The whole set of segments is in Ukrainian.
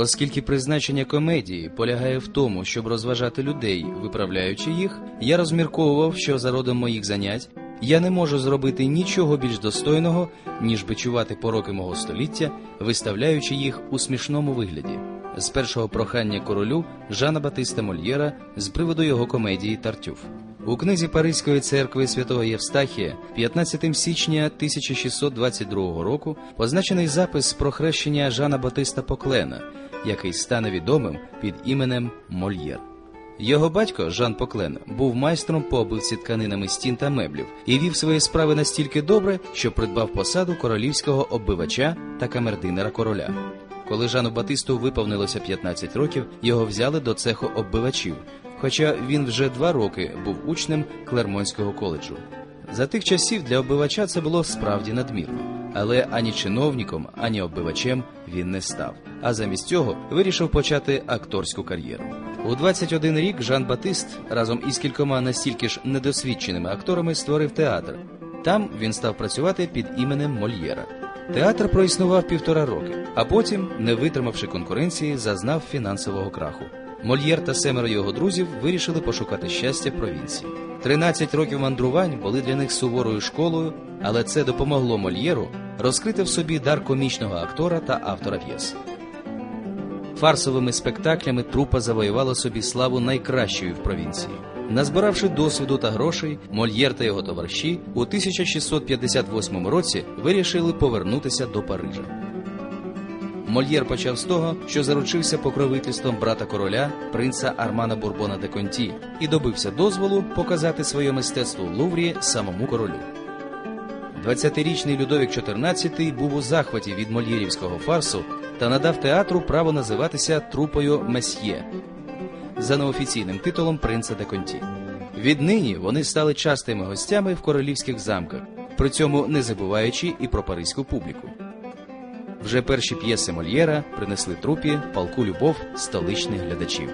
Оскільки призначення комедії полягає в тому, щоб розважати людей, виправляючи їх, я розмірковував, що за родом моїх занять я не можу зробити нічого більш достойного, ніж бичувати пороки мого століття, виставляючи їх у смішному вигляді. З першого прохання королю Жана Батиста Мольєра з приводу його комедії Тартюф. У книзі Паризької церкви святого Євстахія 15 січня 1622 року позначений запис про хрещення Жана Батиста Поклена, який стане відомим під іменем Мольєр. Його батько Жан Поклен був майстром по обивці тканинами стін та меблів і вів свої справи настільки добре, що придбав посаду королівського оббивача та камердинера короля. Коли Жану Батисту виповнилося 15 років, його взяли до цеху оббивачів, хоча він вже два роки був учнем Клермонського коледжу. За тих часів для оббивача це було справді надмірно, але ані чиновником, ані оббивачем він не став. А замість цього вирішив почати акторську кар'єру. У 21 рік Жан Батист разом із кількома настільки ж недосвідченими акторами створив театр. Там він став працювати під іменем Мольєра. Театр проіснував півтора роки, а потім, не витримавши конкуренції, зазнав фінансового краху. Мольєр та семеро його друзів вирішили пошукати щастя в провінції. 13 років мандрувань були для них суворою школою, але це допомогло Мольєру розкрити в собі дар комічного актора та автора п'єс. Фарсовими спектаклями трупа завоювала собі славу найкращої в провінції. Назбиравши досвіду та грошей, Мольєр та його товариші у 1658 році вирішили повернутися до Парижа. Мольєр почав з того, що заручився покровительством брата короля, принца Армана Бурбона де Конті, і добився дозволу показати своє мистецтво в Луврі самому королю. 20-річний Людовік XIV був у захваті від мольєрівського фарсу та надав театру право називатися трупою Месьє за неофіційним титулом принца де Конті. Віднині вони стали частими гостями в королівських замках, при цьому не забуваючи і про паризьку публіку. Вже перші п'єси Мольєра принесли трупі палку любов столичних глядачів.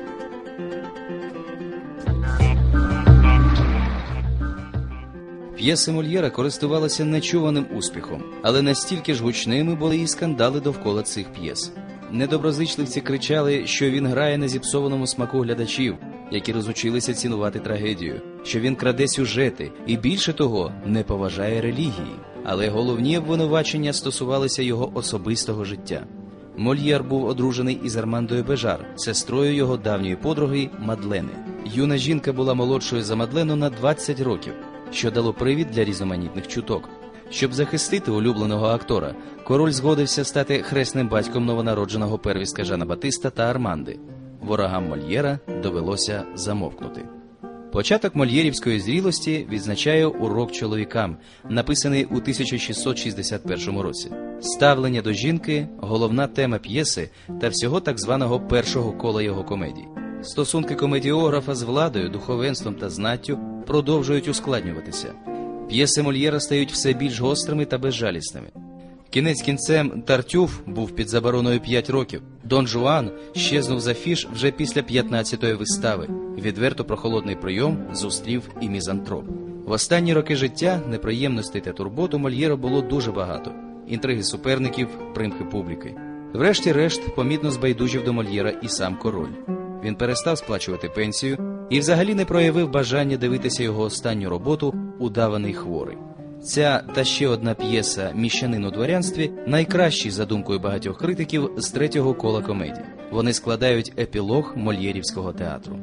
П'єси Мольєра користувалися нечуваним успіхом, але настільки ж гучними були і скандали довкола цих п'єс. Недоброзичливці кричали, що він грає на зіпсованому смаку глядачів, які розучилися цінувати трагедію, що він краде сюжети і більше того не поважає релігії. Але головні обвинувачення стосувалися його особистого життя. Мольєр був одружений із Армандою Бежар, сестрою його давньої подруги Мадлени. Юна жінка була молодшою за Мадлену на 20 років, що дало привід для різноманітних чуток. Щоб захистити улюбленого актора, король згодився стати хресним батьком новонародженого первістка Жана Батиста та Арманди. Ворогам Мольєра довелося замовкнути. Початок мольєрівської зрілості відзначає урок чоловікам, написаний у 1661 році. Ставлення до жінки головна тема п'єси та всього так званого першого кола його комедій. Стосунки комедіографа з владою, духовенством та знаттю продовжують ускладнюватися. П'єси Мольєра стають все більш гострими та безжалісними. Кінець кінцем Тартюф був під забороною 5 років. Дон Жуан щезнув за фіш вже після 15-ї вистави. Відверто прохолодний прийом зустрів і мізантроп. В останні роки життя неприємностей та турботу Мольєра було дуже багато. Інтриги суперників, примхи публіки. Врешті-решт, помітно збайдужив до Мольєра і сам король. Він перестав сплачувати пенсію і взагалі не проявив бажання дивитися його останню роботу Удаваний хворий. Ця та ще одна п'єса Міщанин у дворянстві найкращі, за думкою багатьох критиків, з третього кола комедії. Вони складають епілог Мольєрівського театру.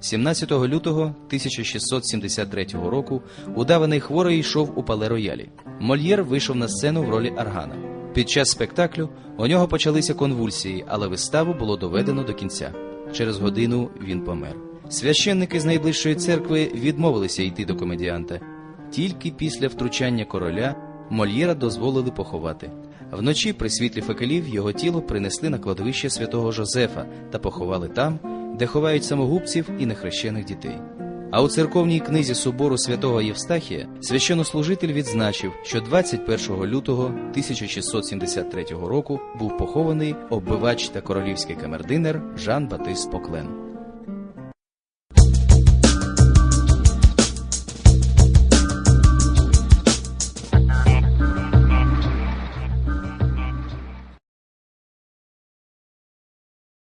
17 лютого 1673 року удаваний хворий йшов у пале роялі. Мольєр вийшов на сцену в ролі Аргана. Під час спектаклю у нього почалися конвульсії, але виставу було доведено до кінця. Через годину він помер. Священники з найближчої церкви відмовилися йти до комедіанта. Тільки після втручання короля Мольєра дозволили поховати. Вночі при світлі факелів його тіло принесли на кладовище святого Жозефа та поховали там, де ховають самогубців і нехрещених дітей. А у церковній книзі собору святого Євстахія священнослужитель відзначив, що 21 лютого 1673 року був похований оббивач та королівський камердинер Жан Батист Поклен.